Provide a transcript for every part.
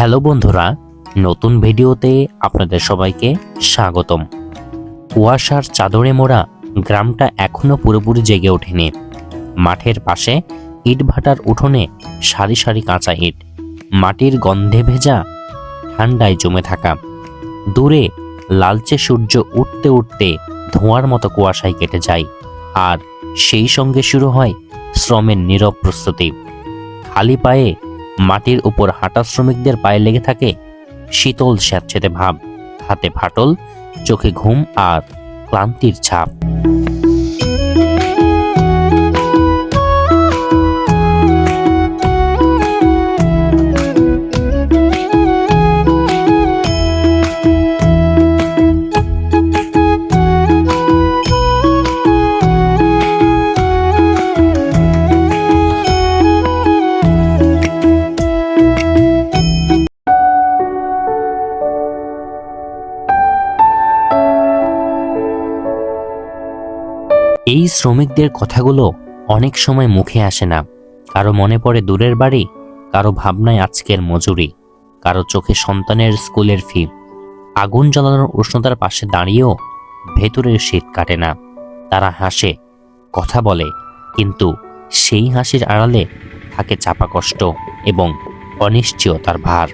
Hello বন্ধুরা, নতুন ভিডিওতে আপনাদের সবাইকে স্বাগতম। কুয়াশার চাদরে মোড়া গ্রামটা এখনও পুরোপুরি জেগে ওঠেনি। মাঠের পাশে ইটভাটার উঠোনে সারি সারি কাঁচা ইট, মাটির গন্ধে ভেজা, ঠান্ডায় জমে থাকা। দূরে লালচে সূর্য উঠতে উঠতে ধোঁয়ার মতো কুয়াশায় কেটে যায়, আর সেই সঙ্গে শুরু হয় শ্রমের নীরব প্রস্তুতি। খালি পায়ে মাটির উপর হাঁটা শ্রমিকদের পায়ে লেগে থাকে শীতল স্যাঁতসেঁতে ভাব, হাতে ফাটল, চোখে ঘুম আর ক্লান্তির ছাপ। এই শ্রমিকদের কথাগুলো অনেক সময় মুখে আসে না। কারও মনে পড়ে দূরের বাড়ি, কারও ভাবনায় আজকের মজুরি, কারও চোখে সন্তানের স্কুলের ফি আগুন জ্বালানোর উষ্ণতার পাশে দাঁড়িয়েও ভেতরের শীত কাটে না। তারা হাসে, কথা বলে, কিন্তু সেই হাসির আড়ালে থাকে চাপা কষ্ট এবং অনিশ্চয়তার ভার।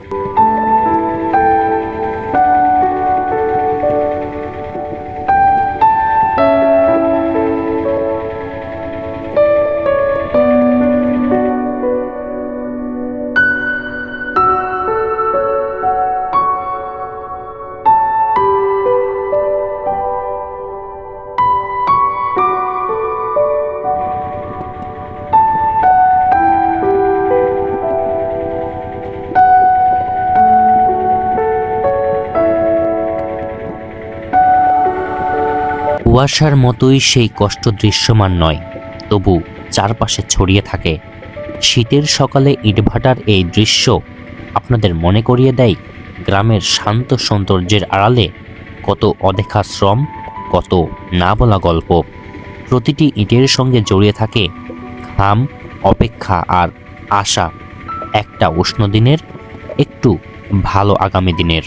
কুয়াশার মতোই সেই কষ্ট দৃশ্যমান নয়, তবু চারপাশে ছড়িয়ে থাকে। শীতের সকালে ইটভাটার এই দৃশ্য আপনাদের মনে করিয়ে দেয় গ্রামের শান্ত সৌন্দর্যের আড়ালে কত অদেখা শ্রম, কত না বলা গল্প। প্রতিটি ইটের সঙ্গে জড়িয়ে থাকে ঘাম, অপেক্ষা আর আশা। একটা উষ্ণ দিনের, একটু ভালো আগামী দিনের।